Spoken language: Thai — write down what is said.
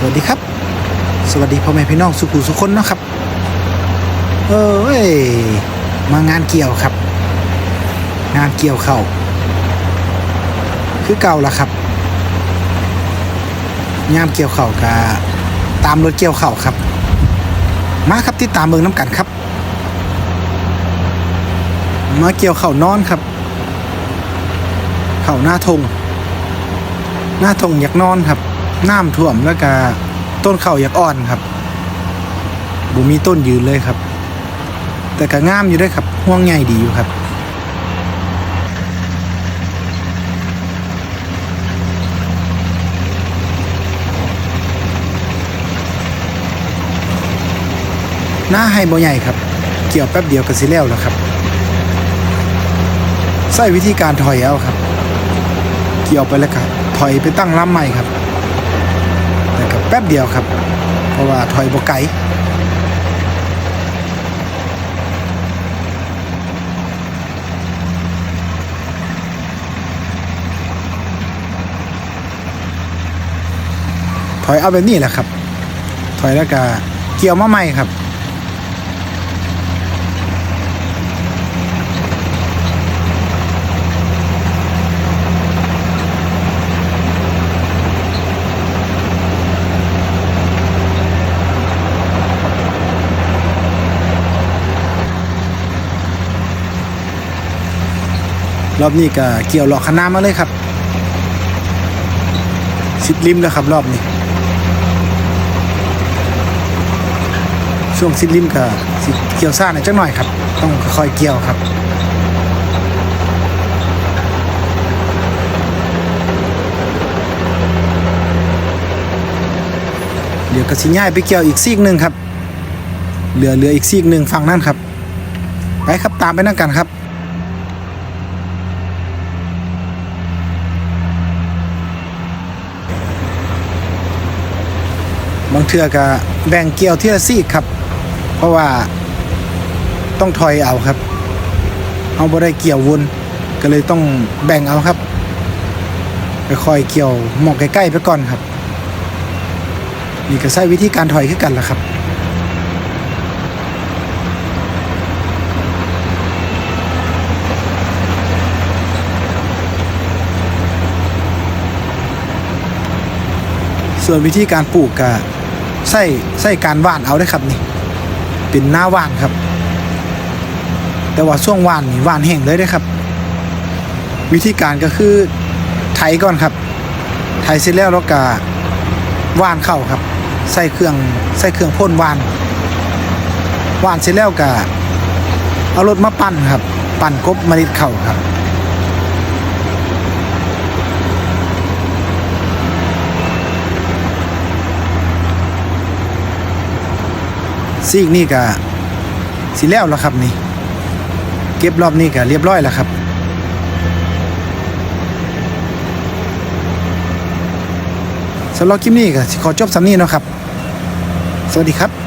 สวัสดีครับ สวัสดีพ่อแม่พี่น้องสุขุสุคนเนาะครับ เอ้ยมางานเกี่ยวครับ งานเกี่ยวเข่าคือเก่าละครับงานเกี่ยวเข่าวกะตามรถเกี่ยวเข่าครับ มาครับที่ตามเมืองน้ำกันครับ มาเกี่ยวเข่านอนครับ เข่าหน้าทง หน้าทงอยากนอนครับ น้ำท่วมแล้วก็ต้นเข่าอยากอ่อนครับบุมีต้นยืนเลยครับ แต่ก็งามอยู่ด้วยครับห่วงใหญ่ดีอยู่ครับหน้าให้บ่ใหญ่ครับ เกี่ยวแป๊บเดียวก็สิแล้วแล้วครับใช้วิธีการถอยเอาครับ เกี่ยวไปแล้วครับถอยไปตั้งลำใหม่ครับ ป๊บเดียวครับ เพราะว่าถอยบกไก่ถอยเอาแบบนี้แหละครับ ถอยแล้วก็เกี่ยวมาใหม่ครับ รอบนี้ก็เกี่ยวหลอกคณะมาเลยครับสิบริมแล้วครับรอบนี้ ช่วงสิบริมก็สิเกี่ยวซ่าหน่อยจักหน่อยครับ ต้องค่อยๆเกี่ยวครับเดี๋ยวก็สิย้ายไปเกี่ยวอีกซีกหนึ่งครับ เหลือเหลืออีกซีกหนึ่งฝั่งนั่นครับ ไปครับตามไปนั่งกันครับ บาง เทื่อก็แบ่งเกี่ยวเที่ละซีกครับ เพราะว่าต้องถอยเอาครับ เอาบ่ได้เกี่ยววนก็เลยต้องแบ่งเอาครับค่อยๆเกี่ยวหมอกใกล้ๆไปก่อนครับ นี่ก็ใช้วิธีการถอยคือกันล่ะครับส่วนวิธีการปลูกก็ ใส่ใส่การว่านเอาได้ครับนี่ เป็นหน้าว่านครับ แต่ว่าช่วงว่านนี่ว่านแห้งเลยได้ครับ วิธีการก็คือไถก่อนครับ ไถเสร็จแล้วแล้วก็ว่านเข้าครับ ใส่เครื่องใส่เครื่องพ่นว่านว่านเสร็จแล้วก็เอารถมาปั่นครับ ปั่นกบเมล็ดเข้าครับ ซีกนี่ก็สิแล้วแล้วครับนี่ เก็บรอบนี้ก็เรียบร้อยแล้วครับสำหรับคลิปนี้ก็ขอจบสำนี้นะครับ สวัสดีครับ